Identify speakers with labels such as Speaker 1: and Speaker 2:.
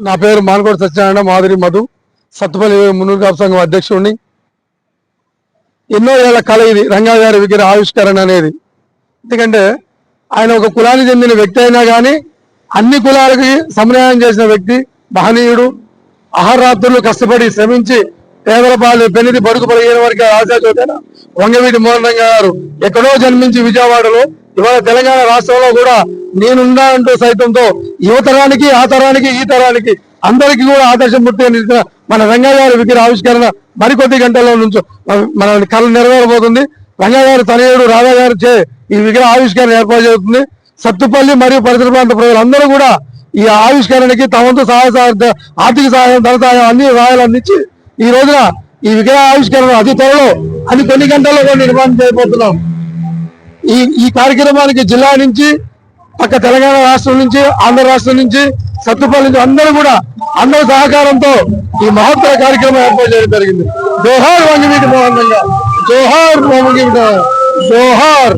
Speaker 1: నా పేరు మానకోటి సత్యనారాయణ మాధురి మధు సత్తుపల్లి మున్నూరు కాపు సంఘం అధ్యక్షుడిని. ఎన్నో ఏళ్ళ కళ ఇది రంగా గారి విగ్రహ ఆవిష్కరణ అనేది. ఎందుకంటే ఆయన ఒక కులానికి చెందిన వ్యక్తి అయినా కానీ అన్ని కులాలకి సమన్వయం చేసిన వ్యక్తి మహనీయుడు అహర్రాత్రులు కష్టపడి శ్రమించి పేదల పాలు పెనిది బడుగు పడిగిన వారికి ఆశాచోతైన వంగవీటి మోహన్ రంగ గారు ఎక్కడో జన్మించి విజయవాడలో ఇవాళ తెలంగాణ రాష్ట్రంలో కూడా నేనున్నా అంటూ సైతంతో యువతరానికి ఆ తరానికి ఈ తరానికి అందరికీ కూడా ఆదర్శమూర్తిగా నిలిచిన మన రంగయ్య గారి విగ్రహ ఆవిష్కరణ మరికొద్ది గంటల్లో నుంచి మన కళ నెరవేరబోతుంది. రంగయ్య గారి తనయుడు రాధాగారు చే ఈ విగ్రహ ఆవిష్కరణ ఏర్పాటు చేస్తుంది సత్తుపల్లి మరియు పరిసర ప్రాంత ప్రజలందరూ కూడా ఈ ఆవిష్కరణకి తమంతో సహాయ సహాయ ఆర్థిక సహాయం ధన సహాయం అన్ని సహాయాలు అందించి ఈ రోజున ఈ విగ్రహ ఆవిష్కరణ అతి త్వరలో అది కొన్ని గంటల్లో నిర్మాణం చేయబోతున్నాం. ఈ ఈ కార్యక్రమానికి జిల్లా నుంచి పక్క తెలంగాణ రాష్ట్రం నుంచి ఆంధ్ర రాష్ట్రం నుంచి సత్తుపల్లి నుంచి అందరూ కూడా అందరి సహకారంతో ఈ మహత్తర కార్యక్రమం ఏర్పాటు చేయడం జరిగింది. జోహార్ వంగివీటి మోహన్ జోహార్ వంగివీటి జోహార్.